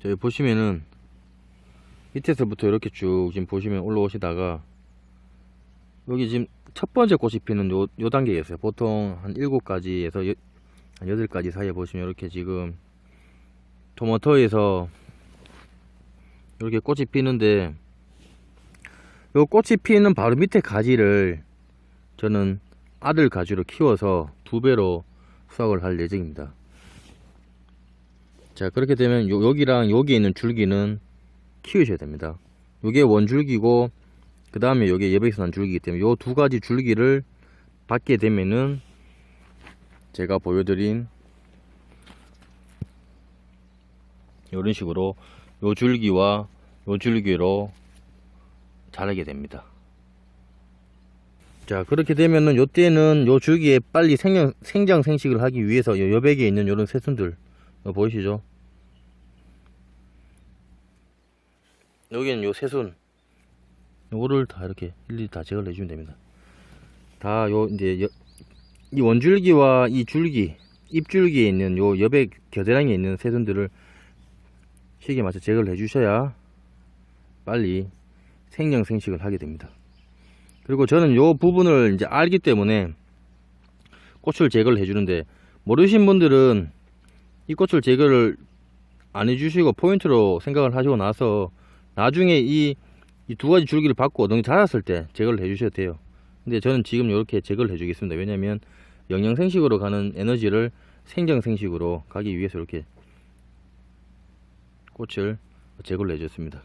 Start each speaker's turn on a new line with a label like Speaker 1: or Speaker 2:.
Speaker 1: 저기 보시면은 밑에서부터 이렇게 쭉 지금 보시면 올라오시다가 여기 지금 첫 번째 꽃이 피는 요, 요 단계에 있어요. 보통 한 7가지에서 한 8가지 사이에 보시면 이렇게 지금 토마토에서 이렇게 꽃이 피는데 요 꽃이 피는 바로 밑에 가지를 저는 아들 가지로 키워서 두 배로 수확을 할 예정입니다. 자 그렇게 되면 요, 여기랑 여기에 있는 줄기는 키우셔야 됩니다. 요게 원줄기고 그 다음에 요게 난 줄기이기 때문에 요 두 가지 줄기를 받게 되면은 제가 보여드린 이런 식으로 요 줄기와 요 줄기로 자라게 됩니다. 자 그렇게 되면은 요때는 요 줄기에 빨리 생장, 생장 생식을 하기 위해서 요 여백에 있는 요런 새순들 어, 보이시죠? 여기는 요 새순 요거를 다 이렇게 일일이 다 제거를 해주면 됩니다. 다 요 이제 여- 이 원줄기와 이 줄기 잎줄기에 있는 요 여백 겨드랑이에 있는 새순들을 시기에 맞춰 제거를 해주셔야 빨리 생장 생식을 하게 됩니다. 그리고 저는 요 부분을 이제 알기 때문에 꽃을 제거를 해주는데 모르신 분들은 이 꽃을 제거를 안 해주시고 포인트로 생각을 하시고 나서 나중에 이 두 가지 줄기를 받고 너무 자랐을 때 제거를 해주셔도 돼요. 근데 저는 지금 이렇게 제거를 해주겠습니다. 왜냐면 영양생식으로 가는 에너지를 생장생식으로 가기 위해서 이렇게 꽃을 제거를 해줬습니다.